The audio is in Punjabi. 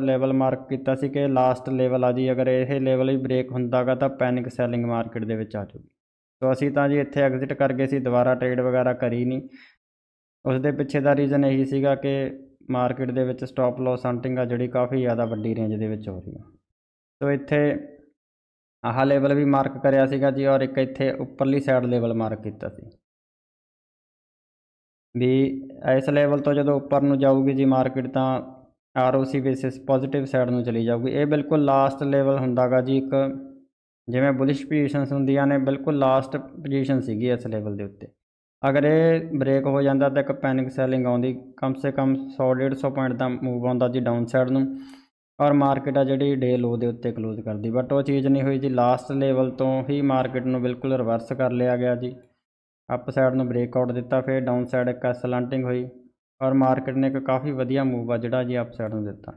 ਲੈਵਲ ਮਾਰਕ ਕੀਤਾ ਸੀ ਕਿ ਲਾਸਟ ਲੈਵਲ ਆ ਜੀ। ਅਗਰ ਇਹ ਲੈਵਲ ਹੀ ਬ੍ਰੇਕ ਹੁੰਦਾਗਾ ਤਾਂ ਪੈਨਿਕ ਸੈਲਿੰਗ ਮਾਰਕੀਟ ਦੇ ਵਿੱਚ ਆ ਜਾਊਗੀ। ਸੋ ਅਸੀਂ ਤਾਂ ਜੀ ਇੱਥੇ ਐਗਜ਼ਿਟ ਕਰ ਗਏ ਸੀ, ਦੁਬਾਰਾ ਟ੍ਰੇਡ ਵਗੈਰਾ ਕਰੀ ਨਹੀਂ। ਉਸ ਦੇ ਪਿੱਛੇ ਦਾ ਰੀਜ਼ਨ ਇਹੀ ਸੀਗਾ ਕਿ ਮਾਰਕੀਟ ਦੇ ਵਿੱਚ ਸਟਾਪ ਲਾਸ ਹੰਟਿੰਗ ਆ, ਜਿਹੜੀ ਕਾਫੀ ਜ਼ਿਆਦਾ ਵੱਡੀ ਰੇਂਜ ਦੇ ਵਿੱਚ ਹੋ ਰਹੀ ਹੈ ਸੋ ਇੱਥੇ ਆਹ ਲੈਵਲ ਵੀ ਮਾਰਕ ਕਰਿਆ ਸੀਗਾ ਜੀ ਔਰ ਇੱਕ ਇੱਥੇ ਉੱਪਰਲੀ ਸਾਈਡ ਲੈਵਲ ਮਾਰਕ ਕੀਤਾ ਸੀ। ਵੀ ਇਸ ਲੈਵਲ ਤੋਂ ਜਦੋਂ ਉੱਪਰ ਨੂੰ ਜਾਊਗੀ ਜੀ ਮਾਰਕੀਟ ਤਾਂ ਆਰਓਸੀ ਬੇਸਿਸ ਪੋਜ਼ਿਟਿਵ ਸਾਈਡ ਨੂੰ ਚਲੀ ਜਾਊਗੀ। ਇਹ ਬਿਲਕੁਲ ਲਾਸਟ ਲੈਵਲ ਹੁੰਦਾਗਾ ਜੀ, ਇੱਕ ਜਿਵੇਂ ਬੁਲਿਸ਼ ਪੋਜੀਸ਼ਨਸ ਹੁੰਦੀਆਂ ਨੇ, ਬਿਲਕੁਲ ਲਾਸਟ ਪੋਜੀਸ਼ਨ ਸੀਗੀ ਇਸ ਲੈਵਲ ਦੇ ਉੱਤੇ। ਅਗਰ ਇਹ ਬ੍ਰੇਕ ਹੋ ਜਾਂਦਾ ਤਾਂ ਇੱਕ ਪੈਨਿਕ ਸੈਲਿੰਗ ਆਉਂਦੀ, ਕਮ ਸੇ ਕਮ 100 150 ਪੁਆਇੰਟ ਦਾ ਮੂਵ ਆਉਂਦਾ ਜੀ ਡਾਊਨ ਸਾਈਡ ਨੂੰ, ਔਰ ਮਾਰਕੀਟ ਆ ਜਿਹੜੀ ਡੇ ਲੋ ਦੇ ਉੱਤੇ ਕਲੋਜ਼ ਕਰਦੀ। ਬਟ ਉਹ ਚੀਜ਼ ਨਹੀਂ ਹੋਈ ਜੀ ਲਾਸਟ ਲੈਵਲ ਤੋਂ ਹੀ ਮਾਰਕੀਟ ਨੂੰ ਬਿਲਕੁਲ ਰਿਵਰਸ ਕਰ ਲਿਆ ਗਿਆ ਜੀ। ਅਪ ਸਾਈਡ ਨੂੰ ਬ੍ਰੇਕ ਆਊਟ ਦਿੱਤਾ, ਫਿਰ ਡਾਊਨ ਸਾਈਡ ਇੱਕ ਸਲੰਟਿੰਗ ਹੋਈ। ਔਰ ਮਾਰਕੀਟ ਨੇ ਇੱਕ ਕਾਫੀ ਵਧੀਆ ਮੂਵ ਆ ਜਿਹੜਾ ਜੀ ਅਪਸਾਈਡ ਨੂੰ ਦਿੱਤਾ।